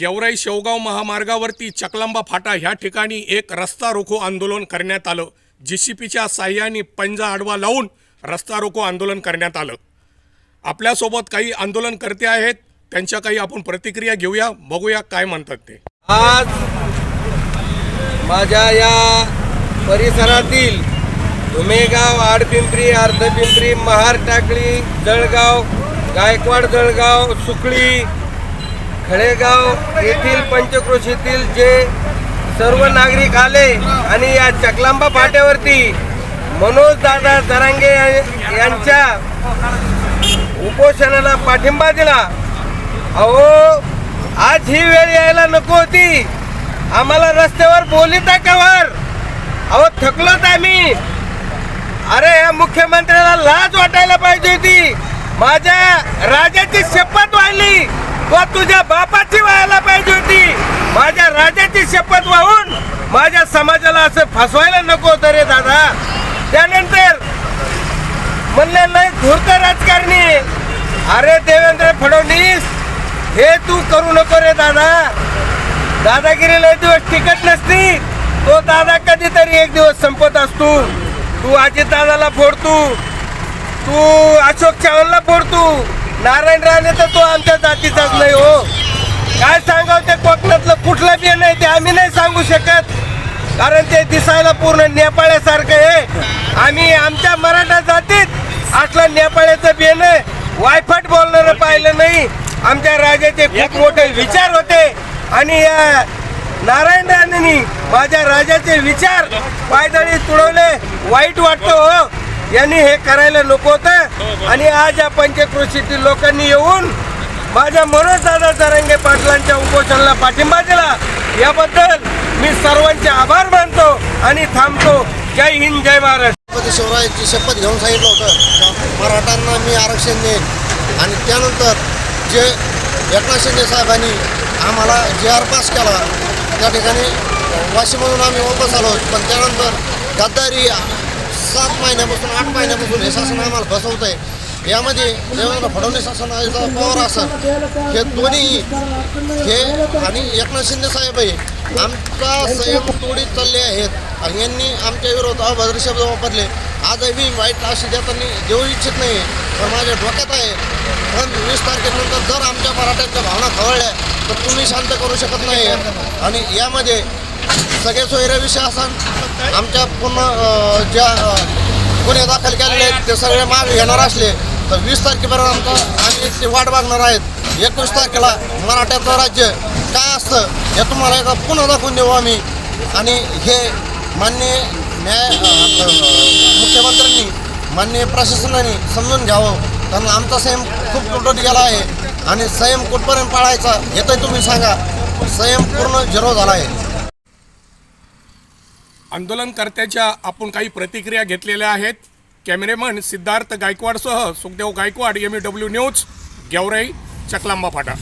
गेवराई शेवगाव महामार्गावरती चकलांबा फाटा ह्या ठिकाणी एक रस्ता रोको आंदोलन करण्यात आलं. जी सी पीच्या साह्याने पंजा आडवा लावून रस्ता रोको आंदोलन करण्यात आलं. आपल्यासोबत काही आंदोलनकर्ते आहेत. त्यांच्या काही आपण प्रतिक्रिया घेऊया. बघूया काय म्हणतात ते. आज माझ्या या परिसरातील धुमेगाव आडपिंपरी अर्धपिंपरी महार टाकळी जळगाव गायकवाड जळगाव सुकळी खळेगाव येथील पंचक्रोशीतील जे सर्व नागरिक आले आणि या चकलांबा फाट्यावरती मनोज दादा जरांगे यांच्या उपोषणाला पाठिंबा दिला. अहो आज ही वेळ यायला नको होती. आम्हाला रस्त्यावर बोलिता कवर अहो थकलोत आम्ही अरे या मुख्यमंत्र्याला लाज वाटायला पाहिजे होती. माझ्या राजाची शपथ वाहिली व तुझ्या बापाची व्हायला पाहिजे होती. माझ्या राजाची शपथ वाहून माझ्या समाजाला असं फसवायला नको होतं रे दादा. त्यानंतर म्हणले नाही धूर्त राजकारणी. अरे देवेंद्र फडणवीस हे तू करू नको रे दादा. दादागिरी लय दिवस टिकत नसती. तो दादा कधीतरी एक दिवस संपत असतो. तू अजित दादाला फोडतो. तू अशोक चव्हाणला फोडतो. नारायण राणे तर तो आमच्या जातीचाच नाही हो. काय सांगाव ते कोकणातलं कुठलं बी नाही ते आम्ही नाही सांगू शकत. कारण ते दिसायला पूर्ण नेपाळ्यासारखं आहे. आम्ही आमच्या मराठा जातीत असलं नेपाळ्याचं बेन वायफट बोलणारं पाहिलं नाही. आमच्या राजाचे खूप मोठे विचार होते. आणि या नारायण राणेंनी माझ्या राजाचे विचार पायदळी तुडवले. वाईट वाटतं हो. यांनी हे करायला नको होतं. आणि आज या पंचक्रोशीतील लोकांनी येऊन माझ्या मनोज दादा तरंगे पाटलांच्या उपोषणाला पाठिंबा दिला. याबद्दल मी सर्वांचे आभार मानतो आणि थांबतो. जय हिंद जय महाराष्ट्र शिवरायांची शपथ घेऊन सांगितलं होतं. मराठ्यांना मी आरक्षण देईन. आणि त्यानंतर जे एकनाथ शिंदे साहेबांनी आम्हाला जे आर पास केला त्या ठिकाणी वाशीमधून आम्ही वापस आलो पण त्यानंतर गद्दारी सात महिन्यापासून आठ महिन्यापासून हे शासन आम्हाला फसवत आहे यामध्ये देवेंद्र फडणवीस शासनाचा पवार असन हे दोन्ही हे आणि एकनाथ शिंदे साहेब हे आमचा संयम तोडीत चालले आहेत. आणि यांनी आमच्या विरोधात अभद्र शब्द वापरले. आजही वाईट अशी देताना देऊ इच्छित नाही पण माझ्या डोक्यात आहे. पण वीस तारखेनंतर जर आमच्या मराठ्यांच्या भावना खवळल्या तर तुम्ही शांत करू शकत नाही. आणि यामध्ये सगळे सोयऱ्याविषयी असा. आमच्या पूर्ण ज्या गुन्हे दाखल केलेले आहेत ते सगळे माग घेणार असले तर वीस तारखेपर्यंत आमचा आम्ही ते वाट बघणार आहेत. एकवीस तारखेला मराठ्याचं राज्य काय असतं हे तुम्हाला एकदा पुन्हा दाखवून देऊ आम्ही. आणि हे मान्य न्याय मुख्यमंत्र्यांनी मान्य प्रशासनाने समजून घ्यावं. कारण आमचा संयम खूप तुटत गेला आहे. आणि संयम कुठपर्यंत पाळायचा हे तुम्ही सांगा. संयम पूर्ण झिरो झाला आहे. आंदोलनकर्त्याच्या आपण काही प्रतिक्रिया घेतलेल्या आहेत. Cameraman Siddharth गायकवाडसह Sukhdev Gaikwad M W news Georai Chaklamba फाटा.